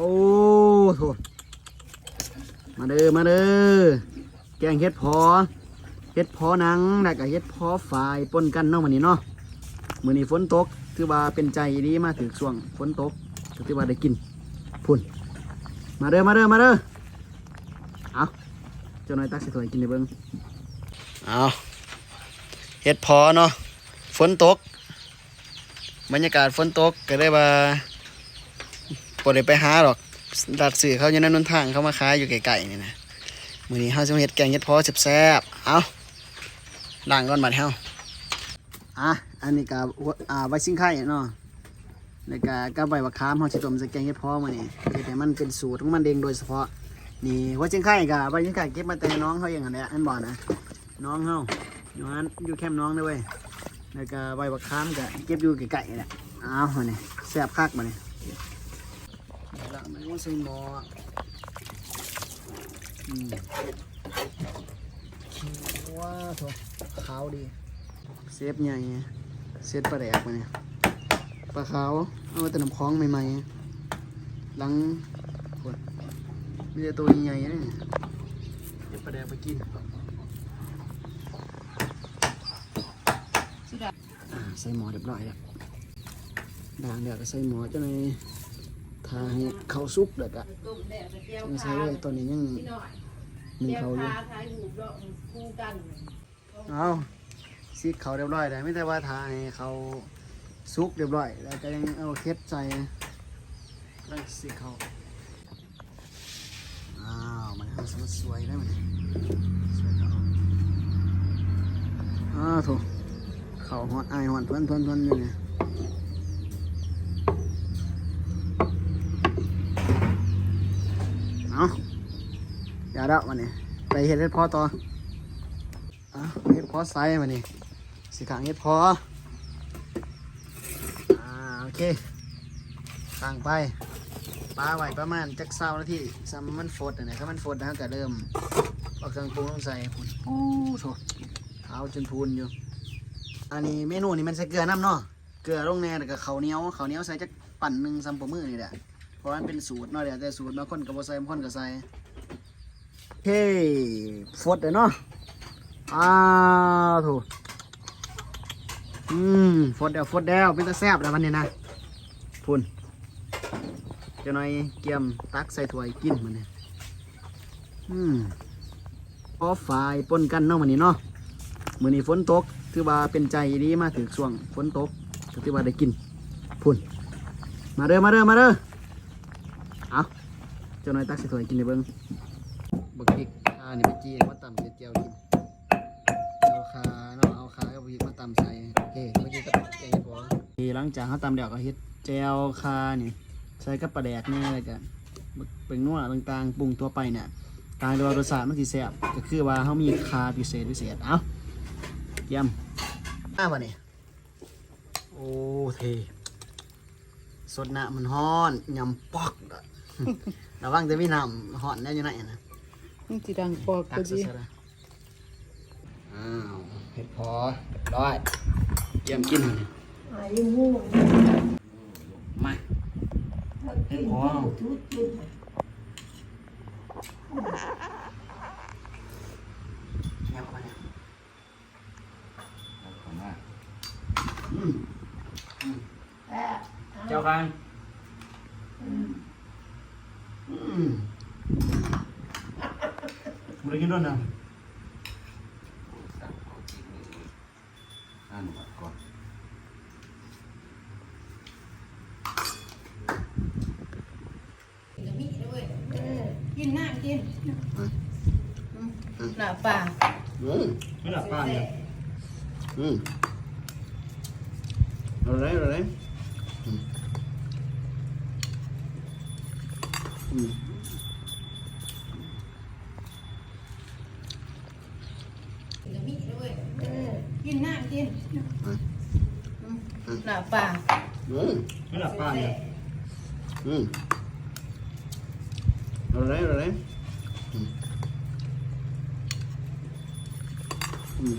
อ้โถมาเด้อมาเด้อแกงเฮ็ดพอเฮ็ดพอนังแล้วก็เฮ็ดพอฝายปนกันเนาะมื้อนี้เนาะมื้อนี้ฝนตกถือว่าเป็นใจดีมาถึงช่วงฝนตกก็ถือว่าได้กินพุ่นมาเด้อมาเด้อมาเด้อเอาเจ้าน้อยตักสิถวยกินเลยเบิ่งเอาเฮ็ดพอเนาะฝนตกบรรยากาศฝนตกก็ได้ว่า ปวดไปหาหรอกดัดสื่อเขาอยู่ในนนทางเขามาขายอยู่ไกลๆนี่นะมือนี้เฮาจะมาเฮ็ดแกงเฮ็ดพอแซ่บๆเอาล้างก่อนบัดเฮาอะอันนี้ก็อ่าไว้ซิ่งไข่เนาะแล้วก็กับใบบักขามเฮาสิต้มใส่แกงเฮ็ดพอมื้อนี้เฮ็ดให้มันเป็นสูตรของมันเองโดยเฉพาะนี่ไว้ซิ่งไข่ก็ไว้ซิ่งไข่เก็บมาแต่น้องเขาเองอันเนี้ยอันบ่นะน้องเฮาอยู่อันอยู่แคมป์น้องเด้อเว้ยแล้วก็ใบบักขามก็เก็บอยู่ไกลๆนี่แหละเอามาเนี่ยแซ่บคักมาเนี่ย ล้วมันก็ใส่หม้ออืมว้าวโถขาวดี เซฟใหญ่เซฟปลาแดกมาเนี่ยปลาขาว เอาไว้แต่น้ำคล้องใหม่ๆหลังคนมีแต่ตัวใหญ่ๆนะเนี่ยเดี๋ยวปลาแดกไปกินอ่าใส่หมอเรียบร้อยแล้วด่างเดี๋ยวก็ใส่หมอจะใน ทาให้เขาซุกเด็กอะยังใส่เลยตอนนี้ยังหนึ่งเขาอยู่เอาซีกเขาเรียบร้อยแล้วไม่แต่ว่าทาให้เขาซุกเรียบร้อย แล้วก็ยังเอาเคล็ดใส่แล้วซีกเขาอ้าวมันเอาสวยได้ไหมสวยเขาอ้าวถูกเขาหอนไอหอนทวนทวนทวนอยู่เนี่ย เอาอย่าละวันนี้ไปเห็ดเห็ดพอต่อเอาเห็ดพอไซส์มานี่สิขังเห็ดพออ่าโอเคตั้งไปปลาไหวประมาณจักเศร้านาทีซ้ำมันฟดนะถ้ามันฟดนะก็เริ่มเอาเครื่องปรุงลงใส่พุ่นโอ้โถเท้าจนพูนอยู่ อันนี้เมนูนี่มันใส่เกลือน้ำเนาะเกลือลงแน่แล้วก็ข้าวเหนียวข้าวเหนียวใส่จักปั่นหนึ่งซัมปะมือนี่แหละ เพราะมันเป็นสูตรเนาะเดี๋ยวแต่สูตรบางคนก็บ่ใส่บางคนก็ใส่เฮ้ยฟดเลยเนาะอ้าวถูกอืมฟดเดี๋ยวฟดแล้วเป็นตาแซ่บแล้ววันนี้นะพุ่นเจะหน่อยเกียมตักใส่ถ้วยกินมันเนี่ยอืมพอฝ่ายปนกันเนาะมันนี้เนาะมือนี้ฝนตกถือว่าเป็นใจดีมาถึงช่วงฝนตกถือว่าได้กินพุ่นมาเด้อมาเด้อมาเด้อ จ้าน้อยตักใส่ถ้วยกินเลยเบิ้งบักพริกอ่านี่ไปจีมาตำเจียวๆกินเอาขาเนาะเอาขากับพริกมาตำใส่โอเคเมื่อกี้ก็แกงพอทีหลังจากเขาตำเดี๋ยวก็เฮ็ดแจวคานี่ใส่กับปลาแดกนี่อะไรกันเป็นนัวต่างๆปรุงตัวไปเนี่ยตามด้วยรสชาติมันสิแซ่บก็คือว่าเขามีคาพิเศษพิเศษเอาเยี่ยมอ้าวะเนี่ยโอ้เทสดน้ำมันฮ้อนยำปอกอะ ระวังจะมีน้ำฮ้อนได้อยู่ไหนนะมันสิดังปอกตัก็กดีสดๆนะอ้าวเห็ดพอเรียบร้อยเยี่ยมกินมาเนี่ยอายุมู่มาเห็ดพอทุกจุดเงียบเข้ามาเนี่ยอืมแต่เจ้าคันอืม มึงได้กินด้วยนะอ่านบัตรก่อน กินน้ำกินหน้าป่า อืมไม่หลับป้าเนี่ยอืมเอาเลยเอาเลยอืมอืม กินน้ำกินหน้าป่า อืมไม่หลับป้าเนี่ยอืมเอาเลยเอาเลยอืมอืม